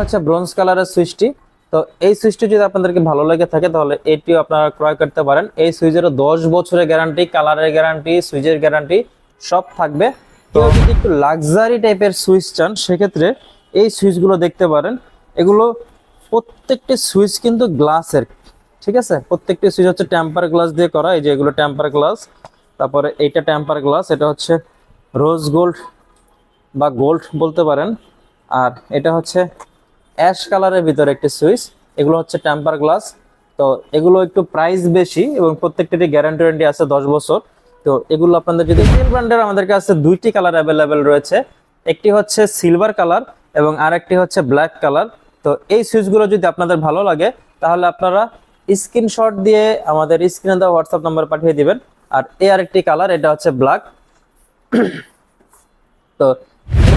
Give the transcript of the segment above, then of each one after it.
হচ্ছে ব্রোঞ্জ কালারের সুইচটি। তো এই সুইচটি যদি আপনাদেরকে ভালো লেগে থাকে তাহলে এটিও আপনারা ক্রয় করতে পারেন। এই সুইচের দশ বছরের গ্যারান্টি কালারের গ্যারান্টি সুইচের গ্যারান্টি সব থাকবে। কেউ যদি একটু লাক্সারি টাইপের সুইচ চান সেক্ষেত্রে এই সুইচগুলো দেখতে পারেন। এগুলো প্রত্যেকটি সুইচ কিন্তু গ্লাসের ঠিক আছে? প্রত্যেকটি সুইচ হচ্ছে টেম্পার গ্লাস দিয়ে করা এই যে এগুলো টেম্পার গ্লাস। তারপরে এইটা টেম্পার গ্লাস এটা হচ্ছে রোজ গোল্ড বা গোল্ড বলতে পারেন। আর এটা হচ্ছে অ্যাশ কালারের ভিতরে একটি সুইচ, এগুলো হচ্ছে টেম্পার গ্লাস। তো এগুলো একটু প্রাইস বেশি এবং প্রত্যেকটিরই গ্যারান্টি ওয়ারেন্টি আছে দশ বছর। তো এগুলো আপনাদের যদি রিয়েল ব্র্যান্ডের আমাদের কাছে দুইটি কালার অ্যাভেলেবেল রয়েছে। একটি হচ্ছে সিলভার কালার এবং আরেকটি হচ্ছে ব্ল্যাক কালার তো এই সুইচগুলো যদি আপনাদের ভালো লাগে, তাহলে আপনারা স্ক্রিনশট দিয়ে আমাদের স্ক্রিনে দেওয়া হোয়াটসঅ্যাপ নাম্বার পাঠিয়ে দিবেন। আর এ আরেকটি কালার এটা হচ্ছে ব্ল্যাক তো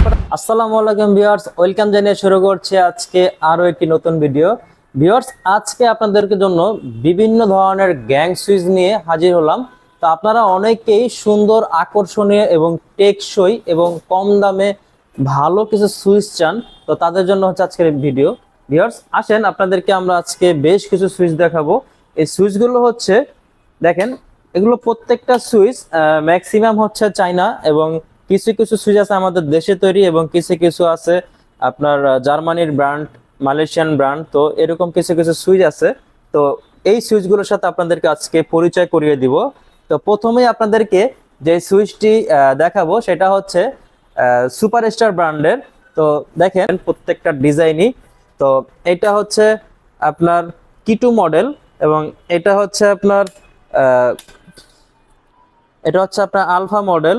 আসসালামু আলাইকুম ভিউয়ার্স, ওয়েলকাম জানিয়ে শুরু করছি আজকে আরও একটি নতুন ভিডিও। ভিউয়ার্স, আজকে আপনাদেরকে জন্য বিভিন্ন ধরনের গ্যাং সুইচ নিয়ে হাজির হলাম। তো আপনারা অনেকেই সুন্দর, আকর্ষণীয় এবং টেকসই এবং কম দামে ভালো কিছু সুইচ চান। তো তাদের জন্য হচ্ছে আজকের ভিডিও। ভিউয়ার্স, আসেন, আপনাদেরকে আমরা আজকে বেশ কিছু সুইচ দেখাবো। এই সুইচগুলো হচ্ছে, দেখেন, এগুলো প্রত্যেকটা সুইচ ম্যাক্সিমাম হচ্ছে চাইনা এবং কিছু কিছু সুইচ আছে আমাদের দেশে তৈরি এবং কিছু কিছু আছে আপনার জার্মানির ব্র্যান্ড, মালয়েশিয়ান ব্র্যান্ড, তো এরকম কিছু কিছু সুইচ আছে। তো এই সুইচগুলোর সাথে আপনাদেরকে আজকে পরিচয় করিয়ে দিব। তো প্রথমেই আপনাদেরকে যে সুইচটি দেখাবো সেটা হচ্ছে সুপার স্টার ব্র্যান্ডের। তো দেখেন প্রত্যেকটা ডিজাইনই। তো এটা হচ্ছে আপনার কিটু মডেল এবং এটা হচ্ছে আপনার এটা হচ্ছে আপনার আলফা মডেল।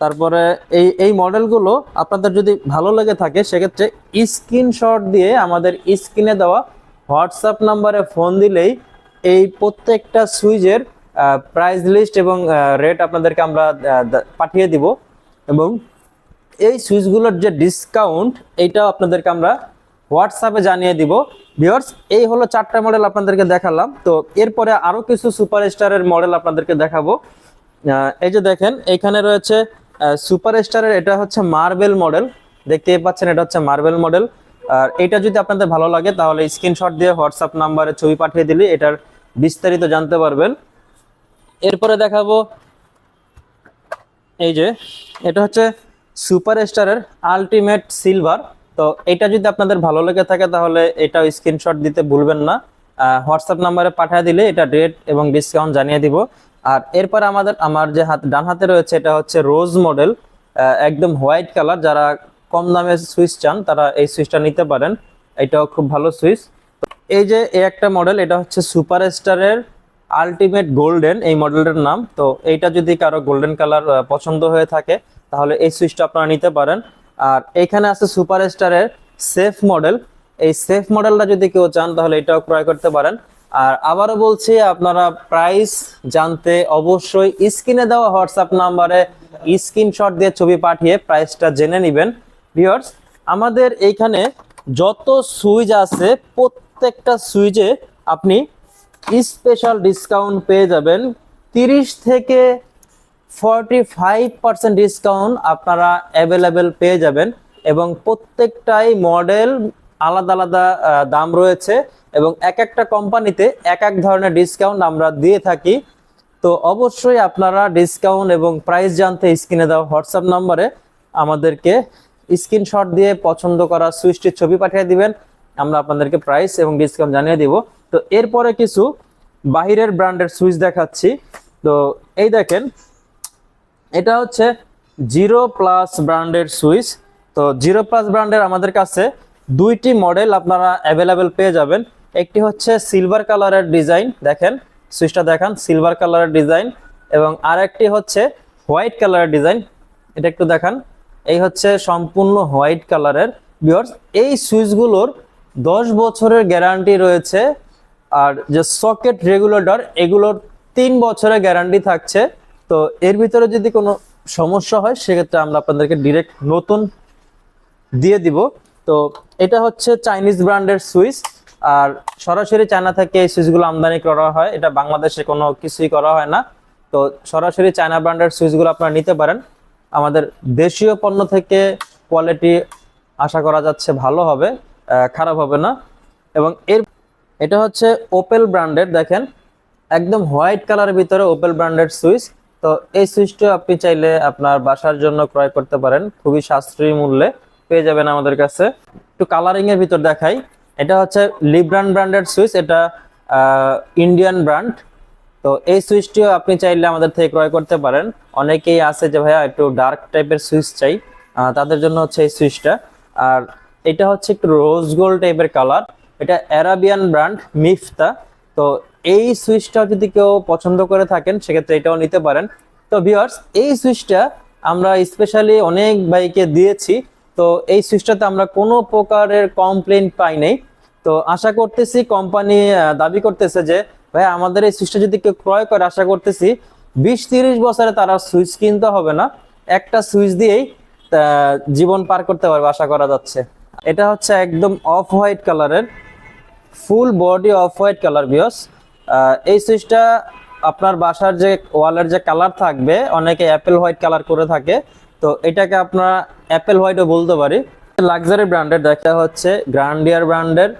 তারপরে এই এই মডেলগুলো আপনাদের যদি ভালো লেগে থাকে, সেক্ষেত্রে স্ক্রিনশট দিয়ে আমাদের স্ক্রিনে দেওয়া হোয়াটসঅ্যাপ নাম্বারে ফোন দিলেই এই প্রত্যেকটা সুইচের প্রাইস লিস্ট এবং রেট আপনাদেরকে আমরা পাঠিয়ে দিব। এবং এই সুইচগুলোর যে ডিসকাউন্ট এইটাও আপনাদেরকে আমরা হোয়াটসঅ্যাপে জানিয়ে দিব। ভিউয়ার্স এই হলো চারটা মডেল আপনাদেরকে দেখালাম। তো এরপরে আরও কিছু সুপার স্টারের মডেল আপনাদেরকে দেখাবো। এই যে দেখেন, এখানে রয়েছে সুপার স্টারের এটা হচ্ছে মার্বেল মডেল। দেখতেই পাচ্ছেন এটা হচ্ছে মার্বেল মডেল। আর এটা যদি আপনাদের ভালো লাগে, তাহলে স্ক্রিনশট দিয়ে হোয়াটসঅ্যাপ নাম্বারে ছবি পাঠিয়ে দিলে এটার বিস্তারিত জানতে পারবেন। এরপরে দেখাবো এই যে, এটা হচ্ছে সুপার স্টারের আলটিমেট সিলভার। তো এটা যদি আপনাদের ভালো লেগে থাকে, তাহলে এটা স্ক্রিনশট দিতে ভুলবেন না। হোয়াটসঅ্যাপ নাম্বারে পাঠিয়ে দিলে এটা রেট এবং ডিসকাউন্ট জানিয়ে দিব। আর এরপর আমাদের, আমার যে হাত, ডান হাতে রয়েছে, এটা হচ্ছে রোজ মডেল একদম হোয়াইট কালার। যারা কম দামে সুইচ চান, তারা এই সুইচটা নিতে পারেন। এটাও খুব ভালো সুইচ। এই যে এই একটা মডেল, এটা হচ্ছে সুপার স্টারের আলটিমেট গোল্ডেন, এই মডেলটার নাম। তো এইটা যদি কারও গোল্ডেন কালার পছন্দ হয়ে থাকে, তাহলে এই সুইচটা আপনারা নিতে পারেন। আর এখানে আছে সুপার স্টারের সেফ মডেল। এই সেফ মডেলটা যদি কেউ চান, তাহলে এটাও ক্রয় করতে পারেন। আর আবারও বলছি, আপনারা প্রাইস জানতে অবশ্যই স্ক্রিনে দেওয়া হোয়াটসঅ্যাপ নাম্বারে স্ক্রিনশট দিয়ে ছবি পাঠিয়ে প্রাইসটা জেনে নেবেন। ভিউয়ার্স আমাদের এইখানে যত সুইচ আছে, প্রত্যেকটা সুইচে আপনি স্পেশাল ডিসকাউন্ট পেয়ে যাবেন। তিরিশ থেকে ফর্টি ফাইভ পার্সেন্ট ডিসকাউন্ট আপনারা অ্যাভেলেবেল পেয়ে যাবেন এবং প্রত্যেকটাই মডেল আলাদা আলাদা দাম রয়েছে। এবং এক একটা কোম্পানিতে এক এক ধরনের ডিসকাউন্ট আমরা দিয়ে থাকি। তো অবশ্যই আপনারা ডিসকাউন্ট এবং প্রাইস জানতে স্ক্রিনে দেওয়া হোয়াটসঅ্যাপ নম্বরে আমাদেরকে স্ক্রিনশট দিয়ে পছন্দ করা সুইচটির ছবি পাঠিয়ে দিবেন। আমরা আপনাদেরকে প্রাইস এবং ডিসকাউন্ট জানিয়ে দিব। তো এরপরে কিছু বাহিরের ব্র্যান্ডের সুইচ দেখাচ্ছি। তো এই দেখেন, এটা হচ্ছে জিরো প্লাস ব্র্যান্ডের সুইচ তো জিরো প্লাস ব্র্যান্ডের আমাদের কাছে দুইটি মডেল আপনারা অ্যাভেলেবেল পেয়ে যাবেন। একটি হচ্ছে সিলভার কালারের ডিজাইন দেখেন সুইচটা দেখান সিলভার কালারের ডিজাইন এবং আর একটি হচ্ছে হোয়াইট কালারের ডিজাইন এটা একটু দেখান, এই হচ্ছে সম্পূর্ণ হোয়াইট কালারের বিয়ার্স এই সুইচগুলোর দশ বছরের গ্যারান্টি রয়েছে, আর যে সকেট রেগুলেটর এগুলোর তিন বছরের গ্যারান্টি থাকছে। তো এর ভিতরে যদি কোনো সমস্যা হয়, সেক্ষেত্রে আমরা আপনাদেরকে ডিরেক্ট নতুন দিয়ে দিব। তো এটা হচ্ছে চাইনিজ ব্র্যান্ডের সুইচ আর সরাসরি চায়না থেকে এই সুইচগুলো আমদানি করা হয়। এটা বাংলাদেশে কোনো কিছুই করা হয় না। তো সরাসরি চায়না ব্র্যান্ডের সুইচগুলো আপনারা নিতে পারেন। আমাদের দেশীয় পণ্য থেকে কোয়ালিটি আশা করা যাচ্ছে ভালো হবে খারাপ হবে না। এবং এর, এটা হচ্ছে ওপেল ব্র্যান্ডের, দেখেন, একদম হোয়াইট কালারের ভিতরে ওপেল ব্র্যান্ডেড সুইচ। তো এই সুইচটা আপনি চাইলে আপনার বাসার জন্য ক্রয় করতে পারেন। খুবই সাশ্রয়ী মূল্যে পেয়ে যাবেন আমাদের কাছে। একটু কালারিংয়ের ভিতর দেখাই। এটা হচ্ছে লিব্রান ব্র্যান্ডেড সুইচ এটা ইন্ডিয়ান ব্র্যান্ড তো এই সুইচটিও আপনি চাইলে আমাদের থেকে ক্রয় করতে পারেন। অনেকেই আছে যে, ভাইয়া, একটু ডার্ক টাইপের সুইচ চাই। তাদের জন্য হচ্ছে এই সুইচটা আর এটা হচ্ছে একটু রোজ গোল্ড টাইপের কালার এটা অ্যারাবিয়ান ব্র্যান্ড মিফতা তো এই সুইচটা যদি কেউ পছন্দ করে থাকেন, সেক্ষেত্রে এটাও নিতে পারেন। তো ভিউয়ার্স এই সুইচটা আমরা স্পেশালি অনেক বাইকে দিয়েছি। তো এই সুইচটাতে আমরা কোনো প্রকারের কমপ্লেন পাই নাই। তো আশা করতেছি কোম্পানি দাবি করতেছে যে, ভাই, আমাদের এই সুইচটা যদি কেউ ক্রয় করে, আশা করতেছি বিশ তিরিশ বছরে তারা সুইচ কিনতে হবে না। একটা সুইচ দিয়েই জীবন পার করতে পারবে আশা করা যাচ্ছে। এটা হচ্ছে একদম অফ হোয়াইট কালারের full body off white colour বিয়স এই সুইচটা আপনার বাসার যে ওয়ালের যে কালার থাকবে, অনেকে অ্যাপেল হোয়াইট কালার করে থাকে। তো এটাকে আপনারা অ্যাপেল হোয়াইটও বলতে পারি। লাক্সারি ব্র্যান্ডের দেখা হচ্ছে গ্রান্ডিয়ার ব্র্যান্ডের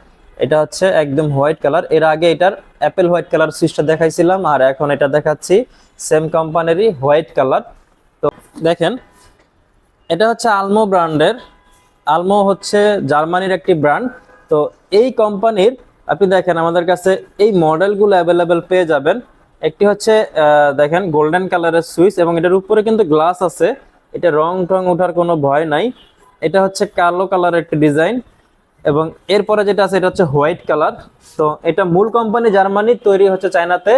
এটা হচ্ছে একদম হোয়াইট কালার। এর আগে এটার অ্যাপেল হোয়াইট কালার সুইচটা দেখাইছিলাম, আর এখন এটা দেখাচ্ছি সেম কোম্পানিরই হোয়াইট কালার। তো দেখেন, এটা হচ্ছে আলমো ব্র্যান্ডের, আলমো হচ্ছে জার্মানির একটি ব্র্যান্ড। তো এই কোম্পানির, আপনি দেখেন আমাদের কাছে এই মডেলগুলো অ্যাভেলেবেল পেয়ে যাবেন। একটি হচ্ছে দেখেন গোল্ডেন কালারের সুইচ, এবং এটার উপরে কিন্তু গ্লাস আছে। এটা রং টং ওঠার কোনো ভয় নাই। এটা হচ্ছে কালো কালারের একটি ডিজাইন। এবং এরপরে যেটা আছে, এটা হচ্ছে হোয়াইট কালার। তো এটা মূল কোম্পানি জার্মানি, তৈরি হচ্ছে চায়নাতে।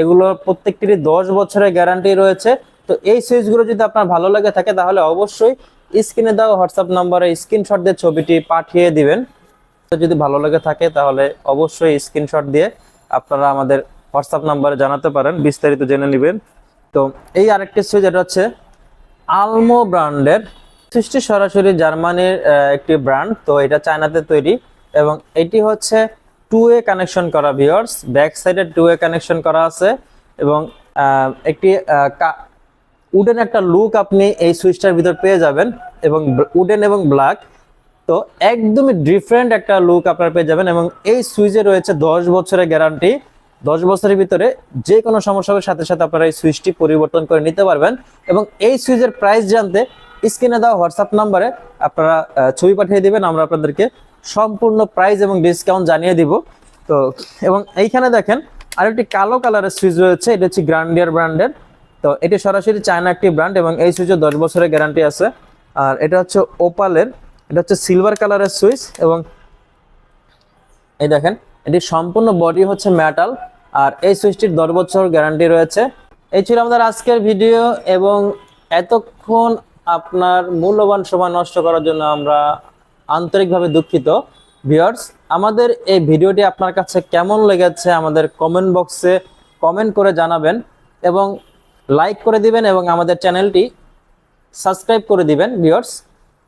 এগুলো প্রত্যেকটিরই দশ বছরের গ্যারান্টি রয়েছে। তো এই সুইচগুলো যদি আপনার ভালো লাগে থাকে, তাহলে অবশ্যই স্ক্রিনে দেওয়া হোয়াটসঅ্যাপ নম্বরে স্ক্রিনশট দিয়ে ছবিটি পাঠিয়ে দিবেন। যদি ভালো লাগে থাকে, তাহলে অবশ্যই স্ক্রিনশট দিয়ে আপনারা আমাদের হোয়াটসঅ্যাপ নাম্বারে জানাতে পারেন, বিস্তারিত জেনে নেবেন। তো এই আরেকটি সুইচ, এটা হচ্ছে আলমো ব্র্যান্ডের। সুইচটি সরাসরি জার্মানির একটি ব্র্যান্ড, তো এটা চায়নাতে তৈরি। এবং এটি হচ্ছে টু এ কানেকশন করা ভিওর্স ব্যাক সাইডে টু এ কানেকশন করা আছে। এবং একটি উডেন একটা লুক আপনি এই সুইচটার ভিতর পেয়ে যাবেন। এবং উডেন এবং ব্ল্যাক তো একদমই ডিফারেন্ট একটা লুক আপনারা পেয়ে যাবেন। এবং এই সুইচে রয়েছে দশ বছরের গ্যারান্টি দশ বছরের ভিতরে যে কোনো সমস্যা হবে সাথে সাথে আপনারা এই সুইচটি পরিবর্তন করে নিতে পারবেন। এবং এই সুইচের প্রাইস জানতে স্ক্রিনে দেওয়া হোয়াটসঅ্যাপ নাম্বারে আপনারা ছবি পাঠিয়ে দেবেন, আমরা আপনাদেরকে সম্পূর্ণ প্রাইস এবং ডিসকাউন্ট জানিয়ে দিব। তো, এবং এইখানে দেখেন, আরেকটি কালো কালারের সুইচ রয়েছে, এটা হচ্ছে গ্রান্ডিয়ার ব্র্যান্ডের তো, এটি সরাসরি চায়না একটি ব্র্যান্ড এবং এই সুইচের দশ বছরের গ্যারান্টি আছে। আর এটা হচ্ছে ওপালের এটা হচ্ছে সিলভার কালারের সুইচ এবং এই দেখেন, এটি সম্পূর্ণ বডি হচ্ছে মেটাল আর এই সুইচটির দশ বছর গ্যারান্টি রয়েছে। এই ছিল আমাদের আজকের ভিডিও এবং এতক্ষণ আপনার মূল্যবান সময় নষ্ট করার জন্য আমরা আন্তরিকভাবে দুঃখিত। ভিউয়ার্স আমাদের এই ভিডিওটি আপনার কাছে কেমন লেগেছে আমাদের কমেন্ট বক্সে কমেন্ট করে জানাবেন এবং লাইক করে দিবেন এবং আমাদের চ্যানেলটি সাবস্ক্রাইব করে দিবেন। ভিউয়ার্স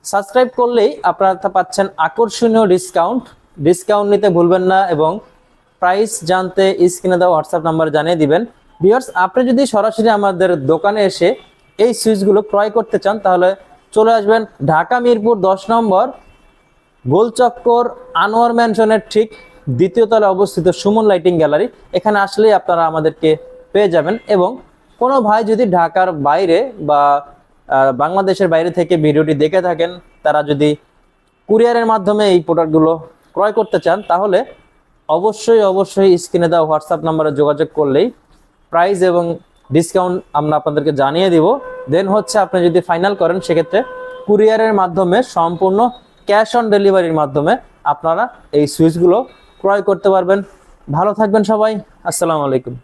সাবস্ক্রাইব করলেই আপনারা পাচ্ছেন আকর্ষণীয় ডিসকাউন্ট ডিসকাউন্ট নিতে ভুলবেন না এবং প্রাইস জানতে স্ক্রিনে দেওয়া হোয়াটসঅ্যাপ নাম্বার জানিয়ে দিবেন। ভিউয়ার্স আপনি যদি সরাসরি আমাদের দোকানে এসে এই সুইচগুলো ক্রয় করতে চান, তাহলে চলে আসবেন ঢাকা মিরপুর দশ নম্বর, গোলচক্কর আনোয়ার ম্যানশনের ঠিক দ্বিতীয় তলায় অবস্থিত সুমন লাইটিং গ্যালারি। এখানে আসলেই আপনারা আমাদেরকে পেয়ে যাবেন এবং কোনো ভাই যদি ঢাকার বাইরে বা বাংলাদেশের বাইরে থেকে ভিডিওটি দেখে থাকেন, তারা যদি কুরিয়ারের মাধ্যমে এই প্রোডাক্টগুলো ক্রয় করতে চান, তাহলে অবশ্যই অবশ্যই স্ক্রিনে দেওয়া হোয়াটসঅ্যাপ নাম্বারে যোগাযোগ করলেই প্রাইস এবং ডিসকাউন্ট আমরা আপনাদেরকে জানিয়ে দিব। দেন হচ্ছে আপনি যদি ফাইনাল করেন, সেক্ষেত্রে কুরিয়ারের মাধ্যমে সম্পূর্ণ ক্যাশ অন ডেলিভারির মাধ্যমে আপনারা এই সুইচগুলো ক্রয় করতে পারবেন। ভালো থাকবেন সবাই। আসসালামু আলাইকুম।